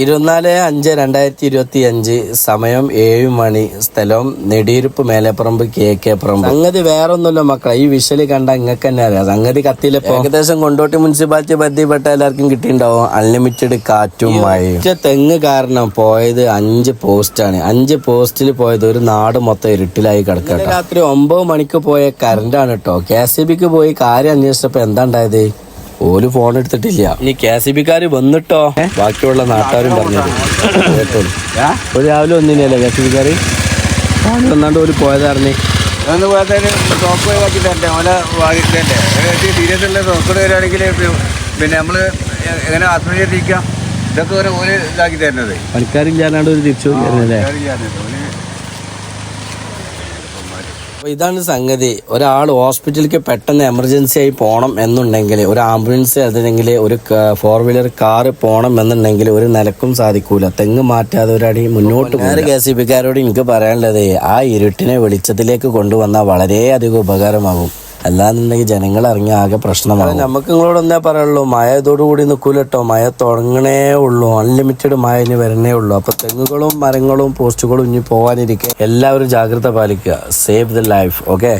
ഇരുപത്തിനാല് അഞ്ച് രണ്ടായിരത്തി ഇരുപത്തി അഞ്ച് സമയം ഏഴ് മണി. സ്ഥലം നെടിയിരുപ്പ് മേലെപ്പറമ്പ് കെ കെ പറമ്പ്. സംഗതി വേറെ ഒന്നുമില്ല മക്കളെ. ഈ വിഷൽ കണ്ട ഇങ്ങക്ക് തന്നെ അറിയാം. സംഗതി കത്തിയില്ല ഏകദേശം കൊണ്ടോട്ടി മുനിസിപ്പാലിറ്റി ബന്ധപ്പെട്ട എല്ലാവർക്കും കിട്ടിയിട്ടുണ്ടാവും. അൺലിമിറ്റഡ് കാറ്റും മഴയും. തെങ്ങ് കാരണം പോയത് അഞ്ച് പോസ്റ്റാണ്. അഞ്ച് പോസ്റ്റിൽ പോയത് ഒരു നാട് മൊത്തം ഇരുട്ടിലായി കിടക്കട്ടെ രാത്രി ഒമ്പത് മണിക്ക് പോയ കറണ്ടാണ് കേട്ടോ. കെ എസ് ബിക്ക് പോയി കാര്യം അന്വേഷിച്ചപ്പോ എന്താ ഉണ്ടായത്? ഓൽ ഫോൺ എടുത്തിട്ടില്ല. ഇനി കെ സി ബിക്കാര് വന്നിട്ടോ? ബാക്കിയുള്ള നാട്ടുകാരും പറഞ്ഞു ഒരു രാവിലെ ഒന്നിനല്ലേ കെ സി ബിക്കാര് ഫോൺ വന്നാണ്ട് ഒരു പോയതായിരുന്നേ ഒന്ന് പോയതിന് ടോക്ക് ഒഴിവാക്കി തരണ്ടേ ഓല സീരിയസ് ഉള്ള വരികയാണെങ്കിൽ പിന്നെ നമ്മൾ എങ്ങനെ ആത്മീയ ഇതൊക്കെ ഒരു ഓൽ ഇതാക്കി തരുന്നത്. പണിക്കാരില്ലാണ്ട് ഒരു തിരിച്ചു വരുന്നല്ലേ അപ്പൊ ഇതാണ് സംഗതി. ഒരാൾ ഹോസ്പിറ്റലിലേക്ക് പെട്ടെന്ന് എമർജൻസി ആയി പോകണം എന്നുണ്ടെങ്കിൽ ഒരു ആംബുലൻസ് അല്ലെങ്കിൽ ഒരു ഫോർ വീലർ കാർ പോകണം എന്നുണ്ടെങ്കിൽ ഒരു നിലക്കും സാധിക്കൂല. തെങ്ങ് മാറ്റാതെ ഒരാടി മുന്നോട്ട് വേറെ കെ സി ബിക്കാരോട് എനിക്ക് പറയാനുള്ളത് ആ ഇരുട്ടിനെ വെളിച്ചത്തിലേക്ക് കൊണ്ടുവന്നാൽ വളരെയധികം ഉപകാരമാകും. അല്ലാന്നുണ്ടെങ്കിൽ ജനങ്ങൾ ഇറങ്ങി ആകെ പ്രശ്നമാണ് നമുക്ക് നിങ്ങളോട് എന്നാ പറയുള്ളൂ മഴ ഇതോടുകൂടി നിൽക്കൂല കേട്ടോ മഴ തുടങ്ങണേ ഉള്ളൂ. അൺലിമിറ്റഡ് മഴ ഇനി വരണേ ഉള്ളൂ. അപ്പൊ തെങ്ങുകളും മരങ്ങളും പോസ്റ്റുകളും ഇനി പോകാനിരിക്കെ എല്ലാവരും ജാഗ്രത പാലിക്കുക. Save the life okay